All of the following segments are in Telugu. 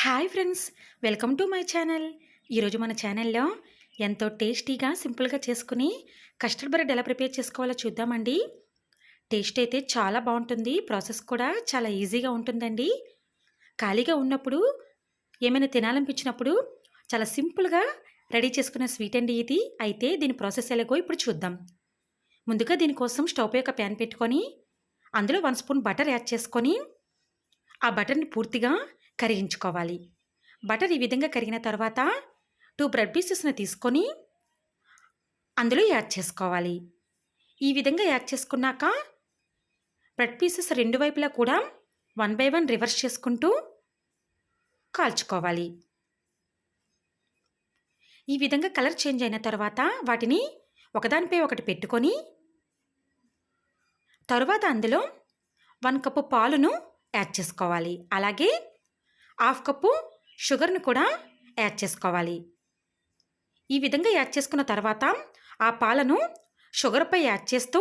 Hi friends welcome to my channel. ఈరోజు మన ఛానల్లో ఎంతో టేస్టీగా సింపుల్గా చేసుకుని కస్టర్డ్ బ్రెడ్ ఎలా ప్రిపేర్ చేసుకోవాలో చూద్దామండి. టేస్ట్ అయితే చాలా బాగుంటుంది ప్రాసెస్ కూడా చాలా ఈజీగా ఉంటుందండి. ఖాళీగా ఉన్నప్పుడు ఏమైనా తినాలనిపించినప్పుడు చాలా సింపుల్గా రెడీ చేసుకున్న స్వీట్ అండి ఇది. అయితే దీని ప్రాసెస్ ఎలాగో ఇప్పుడు చూద్దాం. ముందుగా దీనికోసం స్టవ్ యొక్క ప్యాన్ పెట్టుకొని అందులో వన్ స్పూన్ బటర్ యాడ్ చేసుకొని ఆ బటర్ని పూర్తిగా కరిగించుకోవాలి. బటర్ ఈ విధంగా కరిగిన తర్వాత టూ బ్రెడ్ పీసెస్ని తీసుకొని అందులో యాడ్ చేసుకోవాలి. ఈ విధంగా యాడ్ చేసుకున్నాక బ్రెడ్ పీసెస్ రెండు వైపులా కూడా వన్ బై వన్ రివర్స్ చేసుకుంటూ కాల్చుకోవాలి. ఈ విధంగా కలర్ చేంజ్ అయిన తర్వాత వాటిని ఒకదానిపై ఒకటి పెట్టుకొని తరువాత అందులో వన్ కప్పు పాలును యాడ్ చేసుకోవాలి. అలాగే హాఫ్ కప్పు షుగర్ని కూడా యాడ్ చేసుకోవాలి. ఈ విధంగా యాడ్ చేసుకున్న తర్వాత ఆ పాలను షుగర్పై యాడ్ చేస్తూ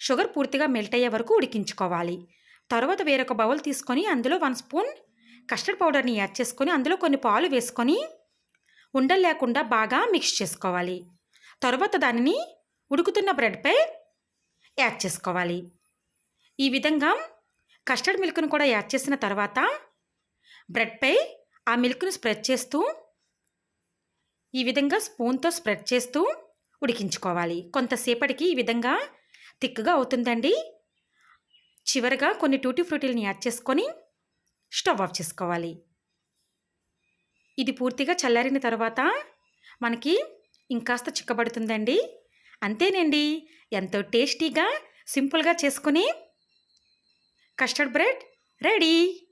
షుగర్ పూర్తిగా మెల్ట్ అయ్యే వరకు ఉడికించుకోవాలి. తర్వాత వేరొక బౌల్ తీసుకొని అందులో వన్ స్పూన్ కస్టర్డ్ పౌడర్ని యాడ్ చేసుకొని అందులో కొన్ని పాలు వేసుకొని ఉండలు లేకుండా బాగా మిక్స్ చేసుకోవాలి. తర్వాత దానిని ఉడుకుతున్న బ్రెడ్పై యాడ్ చేసుకోవాలి. ఈ విధంగా కస్టర్డ్ మిల్క్ను కూడా యాడ్ చేసిన తర్వాత బ్రెడ్పై ఆ మిల్క్ను స్ప్రెడ్ చేస్తూ ఈ విధంగా స్పూన్తో స్ప్రెడ్ చేస్తూ ఉడికించుకోవాలి. కొంతసేపటికి ఈ విధంగా థిక్గా అవుతుందండి. చివరగా కొన్ని టూటీ ఫ్రూటీలని యాడ్ చేసుకొని స్టవ్ ఆఫ్ చేసుకోవాలి. ఇది పూర్తిగా చల్లారిన తర్వాత మనకి ఇంకాస్త చిక్కబడుతుందండి. అంతేనండి. ఎంతో టేస్టీగా సింపుల్గా చేసుకుని కస్టర్డ్ బ్రెడ్ రెడీ.